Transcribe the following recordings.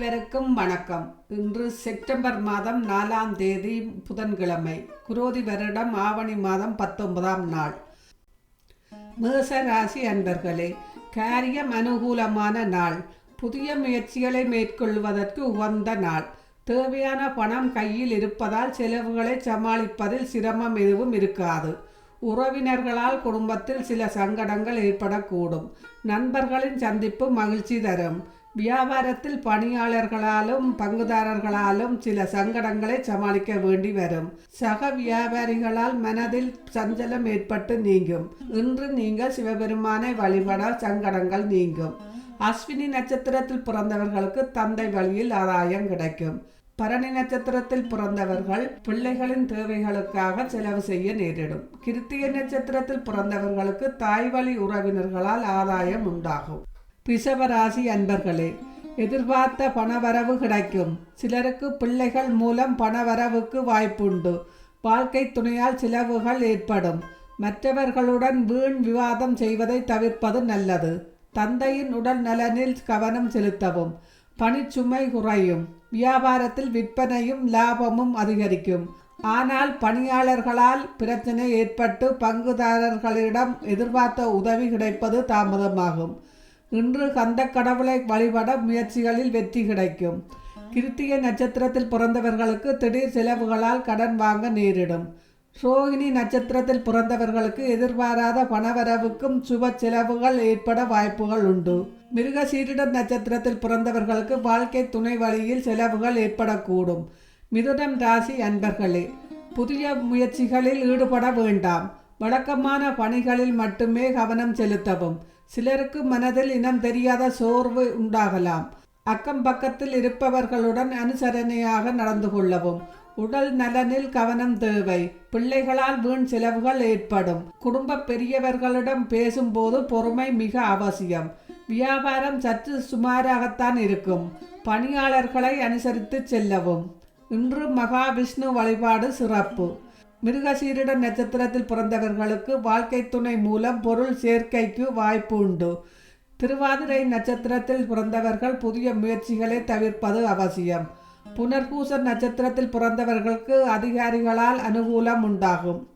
அனைவருக்கும் வணக்கம். இன்று செப்டம்பர் மாதம் நாலாம் தேதி புதன்கிழமை குரோதி வருடம் ஆவணி மாதம் பத்தொன்பதாம் நாள். மேச ராசி அன்பர்களே காரியம் அனுகூலமான நாள். புதிய முயற்சிகளை மேற்கொள்வதற்கு உகந்த நாள். தேவையான பணம் கையில் இருப்பதால் செலவுகளை சமாளிப்பதில் சிரமம் எதுவும் இருக்காது. உறவினர்களால் குடும்பத்தில் சில சங்கடங்கள் ஏற்படக்கூடும். நண்பர்களின் சந்திப்பு மகிழ்ச்சி தரும். வியாபாரத்தில் பணியாளர்களாலும் பங்குதாரர்களாலும் சில சங்கடங்களை சமாளிக்க வேண்டி வரும். சக வியாபாரிகளால் மனதில் சஞ்சலம் ஏற்பட்டு நீங்கும். இன்று நீங்கள் சிவபெருமானை வழிபட சங்கடங்கள் நீங்கும். அஸ்வினி நட்சத்திரத்தில் பிறந்தவர்களுக்கு தந்தை வழியில் ஆதாயம் கிடைக்கும். பரணி நட்சத்திரத்தில் பிறந்தவர்கள் பிள்ளைகளின் தேவைகளுக்காக செலவு செய்ய நேரிடும். கிருத்திய நட்சத்திரத்தில் பிறந்தவர்களுக்கு தாய் வழி உறவினர்களால் ஆதாயம் உண்டாகும். ரிஷபராசி அன்பர்களே எதிர்பார்த்த பணவரவு கிடைக்கும். சிலருக்கு பிள்ளைகள் மூலம் பணவரவுக்கு வாய்ப்புண்டு. வாழ்க்கை துணையால் செலவுகள் ஏற்படும். மற்றவர்களுடன் வீண் விவாதம் செய்வதை தவிர்ப்பது நல்லது. தந்தையின் உடல் நலனில் கவனம் செலுத்தவும். பணிச்சுமை குறையும். வியாபாரத்தில் விற்பனையும் லாபமும் அதிகரிக்கும். ஆனால் பணியாளர்களால் பிரச்சனை ஏற்பட்டு பங்குதாரர்களிடம் எதிர்பார்த்த உதவி கிடைப்பது தாமதமாகும். இன்று கந்த கடவுளை வழிபட முயற்சிகளில் வெற்றி கிடைக்கும். கிருத்திகை நட்சத்திரத்தில் பிறந்தவர்களுக்கு திடீர் செலவுகளால் கடன் வாங்க நேரிடும். ரோகிணி நட்சத்திரத்தில் பிறந்தவர்களுக்கு எதிர்பாராத பணவரவுக்கும் சுப செலவுகள் ஏற்பட வாய்ப்புகள் உண்டு. மிருகசீரிட நட்சத்திரத்தில் பிறந்தவர்களுக்கு வாழ்க்கை துணை வழியில் செலவுகள் ஏற்படக்கூடும். மிதுனம் ராசி அன்பர்களே புதிய முயற்சிகளில் ஈடுபட வேண்டாம். வழக்கமான பணிகளில் மட்டுமே கவனம் செலுத்தவும். சிலருக்கு மனதில் இனம் தெரியாத சோர்வு உண்டாகலாம். அக்கம் பக்கத்தில் இருப்பவர்களுடன் அனுசரணையாக நடந்து கொள்ளவும். உடல் நலனில் கவனம் தேவை. பிள்ளைகளால் வீண் செலவுகள் ஏற்படும். குடும்ப பெரியவர்களிடம் பேசும்போது பொறுமை மிக அவசியம். வியாபாரம் சற்று சுமாராகத்தான் இருக்கும். பணியாளர்களை அனுசரித்து செல்லவும். இன்று மகாவிஷ்ணு வழிபாடு சிறப்பு. மிருகசீரிட நட்சத்திரத்தில் பிறந்தவர்களுக்கு வாழ்க்கை துணை மூலம் பொருள் சேர்க்கைக்கு வாய்ப்பு உண்டு. திருவாதிரை நட்சத்திரத்தில் பிறந்தவர்கள் புதிய முயற்சிகளை தவிர்ப்பது அவசியம். புனர்பூச நட்சத்திரத்தில் பிறந்தவர்களுக்கு அதிகாரிகளால் அனுகூலம் உண்டாகும்.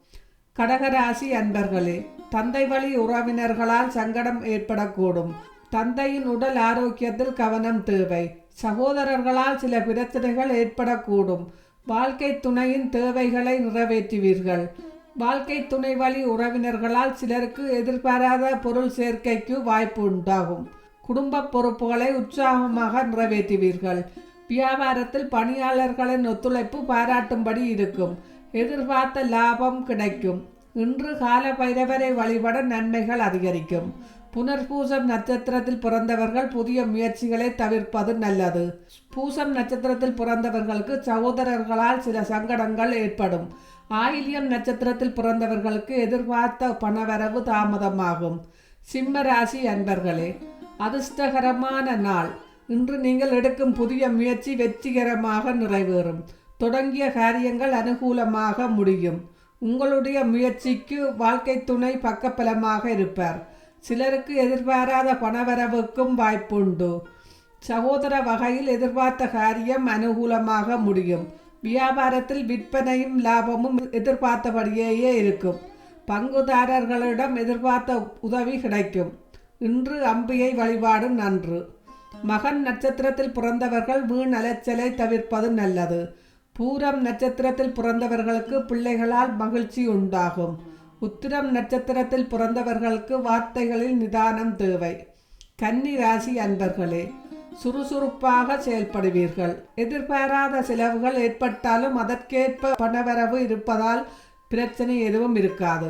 கடகராசி அன்பர்களே தந்தை வழி உறவினர்களால் சங்கடம் ஏற்படக்கூடும். தந்தையின் உடல் ஆரோக்கியத்தில் கவனம் தேவை. சகோதரர்களால் சில பிரச்சனைகள் ஏற்படக்கூடும். வாழ்க்கை துணையின் தேவைகளை நிறைவேற்றுவீர்கள். வாழ்க்கை துணை வழி உறவினர்களால் சிலருக்கு எதிர்பாராத பொருள் சேர்க்கைக்கு வாய்ப்பு உண்டாகும். குடும்ப பொறுப்புகளை உற்சாகமாக நிறைவேற்றுவீர்கள். வியாபாரத்தில் பணியாளர்களின் ஒத்துழைப்பு பாராட்டும்படி இருக்கும். எதிர்பார்த்த லாபம் கிடைக்கும். இன்று கால பைரவரை வழிபட நன்மைகள் அதிகரிக்கும். புனர்பூசம் நட்சத்திரத்தில் பிறந்தவர்கள் புதிய முயற்சிகளை தவிர்ப்பது நல்லது. பூசம் நட்சத்திரத்தில் பிறந்தவர்களுக்கு சகோதரர்களால் சில சங்கடங்கள் ஏற்படும். ஆயில்யம் நட்சத்திரத்தில் பிறந்தவர்களுக்கு எதிர்பார்த்த பணவரவு தாமதமாகும். சிம்ம ராசி அன்பர்களே அதிர்ஷ்டகரமான நாள். இன்று நீங்கள் எடுக்கும் புதிய முயற்சி வெற்றிகரமாக நிறைவேறும். தொடங்கிய காரியங்கள் அனுகூலமாக முடியும். உங்களுடைய முயற்சிக்கு வாழ்க்கை துணை பக்கபலமாக இருப்பார். சிலருக்கு எதிர்பாராத பணவரவுக்கும் வாய்ப்புண்டு. சகோதர வகையில் எதிர்பார்த்த காரியம் அனுகூலமாக முடியும். வியாபாரத்தில் விற்பனையும் லாபமும் எதிர்பார்த்தபடியேயே இருக்கும். பங்குதாரர்களிடம் எதிர்பார்த்த உதவி கிடைக்கும். இன்று அம்பியை வழிபாடு நன்று. மகன் நட்சத்திரத்தில் பிறந்தவர்கள் வீண் அலைச்சலை தவிர்ப்பது நல்லது. பூரம் நட்சத்திரத்தில் பிறந்தவர்களுக்கு பிள்ளைகளால் மகிழ்ச்சி உண்டாகும். உத்திரம் நட்சத்திரத்தில் பிறந்தவர்களுக்கு வார்த்தைகளில் நிதானம் தேவை. கன்னி ராசி அன்பர்களே சுறுசுறுப்பாக செயல்படுவீர்கள். எதிர்பாராத செலவுகள் ஏற்பட்டாலும் அதற்கேற்ப பணவரவு இருப்பதால் பிரச்சனை எதுவும் இருக்காது.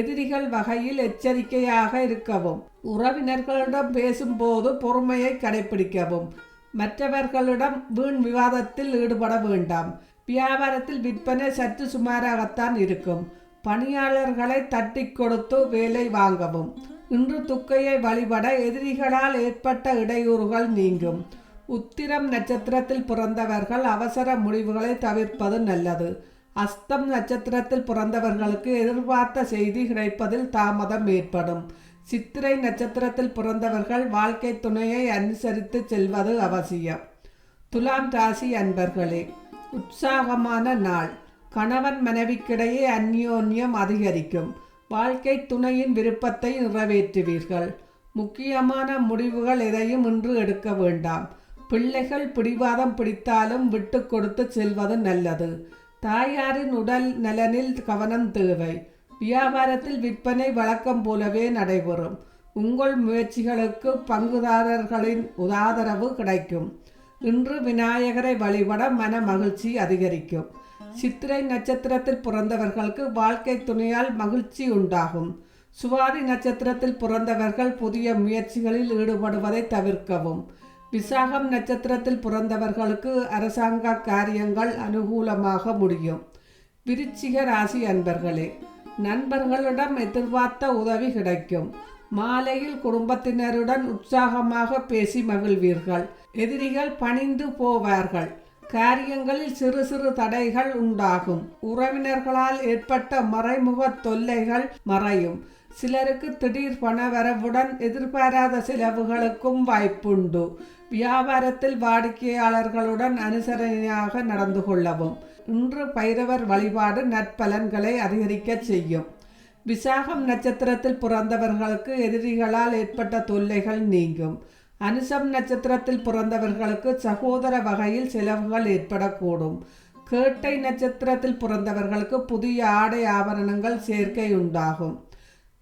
எதிரிகள் வகையில் எச்சரிக்கையாக இருக்கவும் உறவினர்களிடம் பேசும்போது பொறுமையை கடைபிடிக்கவும் மற்றவர்களிடம் வீண் விவாதத்தில் ஈடுபட வேண்டாம். வியாபாரத்தில் விற்பனை சற்று சுமாராகத்தான் இருக்கும். பணியாளர்களை தட்டி கொடுத்து வேலை வாங்கவும். இன்று துக்கையை வழிபட எதிரிகளால் ஏற்பட்ட இடையூறுகள் நீங்கும். உத்திரம் நட்சத்திரத்தில் பிறந்தவர்கள் அவசர முடிவுகளை தவிர்ப்பது நல்லது. அஸ்தம் நட்சத்திரத்தில் பிறந்தவர்களுக்கு எதிர்பார்த்த செய்தி கிடைப்பதில் தாமதம் ஏற்படும். சித்திரை நட்சத்திரத்தில் பிறந்தவர்கள் வாழ்க்கை துணையை அனுசரித்து செல்வது அவசியம். துலாம் ராசி அன்பர்களே உற்சாகமான நாள். கணவன் மனைவிக்கிடையே அந்யோன்யம் அதிகரிக்கும். வாழ்க்கை துணையின் விருப்பத்தை நிறைவேற்றுவீர்கள். முக்கியமான முடிவுகள் எதையும் இன்று எடுக்க வேண்டாம். பிள்ளைகள் பிடிவாதம் பிடித்தாலும் விட்டு கொடுத்து செல்வது நல்லது. தாயாரின் உடல் நலனில் கவனம் தேவை. வியாபாரத்தில் விற்பனை வழக்கம் போலவே நடைபெறும். உங்கள் முயற்சிகளுக்கு பங்குதாரர்களின் ஆதரவு கிடைக்கும். இன்று விநாயகரை வழிபட மன மகிழ்ச்சி அதிகரிக்கும். சித்திரை நட்சத்திரத்தில் பிறந்தவர்களுக்கு வாழ்க்கை துணையால் மகிழ்ச்சி உண்டாகும். சுவாதி நட்சத்திரத்தில் பிறந்தவர்கள் புதிய முயற்சிகளில் ஈடுபடுவதை தவிர்க்கவும். விசாகம் நட்சத்திரத்தில் பிறந்தவர்களுக்கு அரசாங்க காரியங்கள் அனுகூலமாக முடியும். விருச்சிக ராசி அன்பர்களே நண்பர்களிடம் எதிர்பார்த்த உதவி கிடைக்கும். மாலையில் குடும்பத்தினருடன் உற்சாகமாக பேசி மகிழ்வீர்கள். எதிரிகள் பணிந்து போவார்கள். காரியங்களில் சிறு சிறு தடைகள் உண்டாகும். உறவினர்களால் ஏற்பட்ட மறைமுக தொல்லைகள் மறையும். சிலருக்கு திடீர் பணவரவுடன் எதிர்பாராத செலவுகளுக்கும் வாய்ப்புண்டு. வியாபாரத்தில் வாடிக்கையாளர்களுடன் அனுசரணையாக நடந்து கொள்ளவும். இன்று பைரவர் வழிபாடு நற்பலன்களை அதிகரிக்க செய்யும். விசாகம் நட்சத்திரத்தில் பிறந்தவர்களுக்கு எதிரிகளால் ஏற்பட்ட தொல்லைகள் நீங்கும். அனுஷம் நட்சத்திரத்தில் பிறந்தவர்களுக்கு சகோதர வகையில் செலவுகள் ஏற்படக்கூடும் கேட்டை நட்சத்திரத்தில் பிறந்தவர்களுக்கு புதிய ஆடை ஆபரணங்கள் சேர்க்கை உண்டாகும்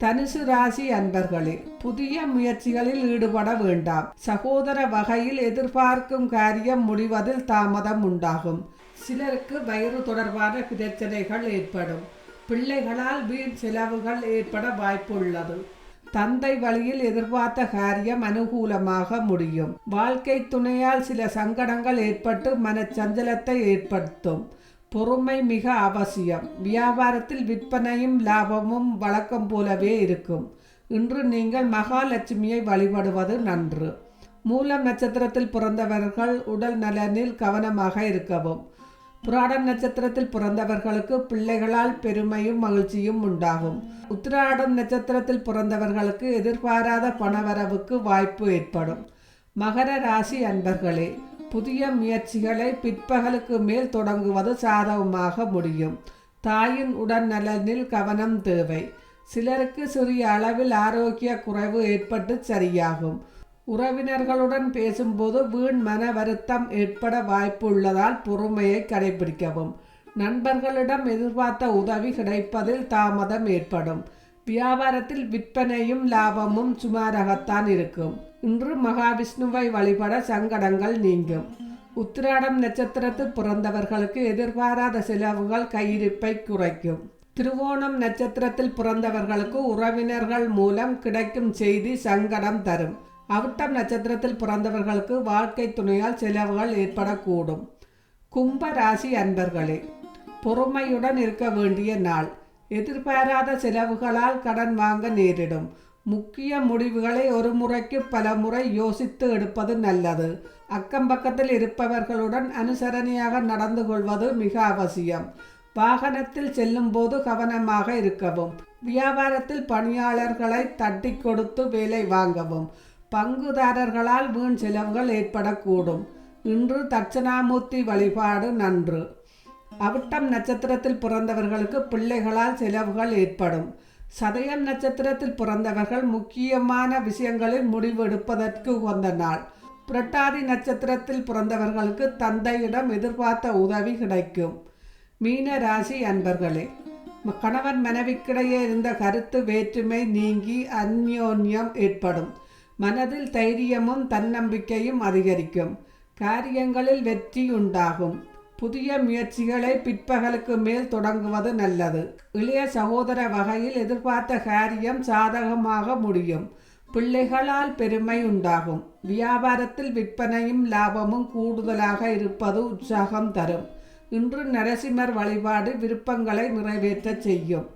தனுசு ராசி அன்பர்களே புதிய முயற்சிகளில் ஈடுபட வேண்டாம் சகோதர வகையில் எதிர்பார்க்கும் காரியம் முடிவதில் தாமதம் உண்டாகும் சிலருக்கு வயிறு தொடர்பான பிரச்சனைகள் ஏற்படும் பிள்ளைகளால் வீண் செலவுகள் ஏற்பட வாய்ப்புள்ளது தந்தை வழியில் எதிர்பார்த்த காரியம் அனுகூலமாக முடியும். வாழ்க்கை துணையால் சில சங்கடங்கள் ஏற்பட்டு மனச்சஞ்சலத்தை ஏற்படுத்தும். பொறுமை மிக அவசியம். வியாபாரத்தில் விற்பனையும் லாபமும் வழக்கம் போலவே இருக்கும். இன்று நீங்கள் மகாலட்சுமியை வழிபடுவது நன்று. மூலம் நட்சத்திரத்தில் பிறந்தவர்கள் உடல் நலனில் கவனமாக இருக்கவும். புராடம் நட்சத்திரத்தில் பிறந்தவர்களுக்கு பிள்ளைகளால் பெருமையும் மகிழ்ச்சியும் உண்டாகும். உத்திராடம் நட்சத்திரத்தில் பிறந்தவர்களுக்கு எதிர்பாராத பணவரவுக்கு வாய்ப்பு ஏற்படும். மகர ராசி அன்பர்களே புதிய முயற்சிகளை பிற்பகலுக்கு மேல் தொடங்குவது சாதகமாக முடியும். தாயின் உடல் நலனில் கவனம் தேவை. சிலருக்கு சிறிய அளவில் ஆரோக்கிய குறைவு ஏற்பட்டு சரியாகும். உறவினர்களுடன் பேசும்போது வீண் மன வருத்தம் ஏற்பட வாய்ப்பு உள்ளதால் பொறுமையை கடைபிடிக்கவும். நண்பர்களிடம் எதிர்பார்த்த உதவி கிடைப்பதில் தாமதம் ஏற்படும். வியாபாரத்தில் விற்பனையும் லாபமும் சுமாராகத்தான் இருக்கும். இன்று மகாவிஷ்ணுவை வழிபட சங்கடங்கள் நீங்கும். உத்திராடம் நட்சத்திரத்தில் பிறந்தவர்களுக்கு எதிர்பாராத செலவுகள் கையிருப்பை குறைக்கும். திருவோணம் நட்சத்திரத்தில் பிறந்தவர்களுக்கு உறவினர்கள் மூலம் கிடைக்கும் செய்தி சங்கடம் தரும். அவிட்டம் நட்சத்திரத்தில் பிறந்தவர்களுக்கு வாழ்க்கை துணையால் செலவுகள் ஏற்படக்கூடும். கும்ப ராசி அன்பர்களே பொறுமையுடன் இருக்க வேண்டிய நாள். எதிர்பாராத செலவுகளால் கடன் வாங்க நேரிடும். முக்கிய முடிவுகளை ஒரு முறைக்கு பல முறை யோசித்து எடுப்பது நல்லது. அக்கம் பக்கத்தில் இருப்பவர்களுடன் அனுசரணையாக நடந்து கொள்வது மிக அவசியம். வாகனத்தில் செல்லும் போது கவனமாக இருக்கவும். வியாபாரத்தில் பணியாளர்களை தட்டி கொடுத்து வேலை வாங்கவும். பங்குதாரர்களால் வீண் செலவுகள் ஏற்படக்கூடும். இன்று தட்சணாமூர்த்தி வழிபாடு நன்று. அவிட்டம் நட்சத்திரத்தில் பிறந்தவர்களுக்கு பிள்ளைகளால் செலவுகள் ஏற்படும். சதயம் நட்சத்திரத்தில் பிறந்தவர்கள் முக்கியமான விஷயங்களில் முடிவெடுப்பதற்கு உகந்த நாள். புரட்டாதி நட்சத்திரத்தில் பிறந்தவர்களுக்கு தந்தையிடம் எதிர்பார்த்த உதவி கிடைக்கும். மீன ராசி அன்பர்களே கணவன் மனைவிக்கிடையே இருந்த கருத்து வேற்றுமை நீங்கி அந்யோன்யம் ஏற்படும். மனதில் தைரியமும் தன்னம்பிக்கையும் அதிகரிக்கும். காரியங்களில் வெற்றி உண்டாகும். புதிய முயற்சிகளை பிற்பகலுக்கு மேல் தொடங்குவது நல்லது. இளைய சகோதர வகையில் எதிர்பார்த்த காரியம் சாதகமாக முடியும். பிள்ளைகளால் பெருமை உண்டாகும். வியாபாரத்தில் விற்பனையும் லாபமும் கூடுதலாக இருப்பது உற்சாகம் தரும். இன்று நரசிம்மர் வழிபாடு விருப்பங்களை நிறைவேற்றச் செய்யும்.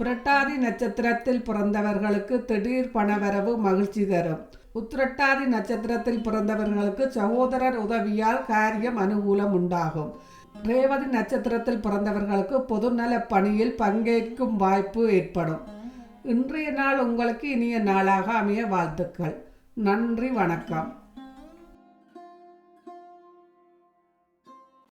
புரட்டாதி நட்சத்திரத்தில் பிறந்தவர்களுக்கு திடீர் பணவரவு மகிழ்ச்சி தரும். உத்திரட்டாதி நட்சத்திரத்தில் பிறந்தவர்களுக்கு சகோதரர் உதவியால் காரியம் அனுகூலம் உண்டாகும். ரேவதி நட்சத்திரத்தில் பிறந்தவர்களுக்கு பொதுநல பணியில் பங்கேற்கும் வாய்ப்பு ஏற்படும். இன்றைய நாள் உங்களுக்கு இனிய நாளாக அமைய வாழ்த்துக்கள். நன்றி வணக்கம்.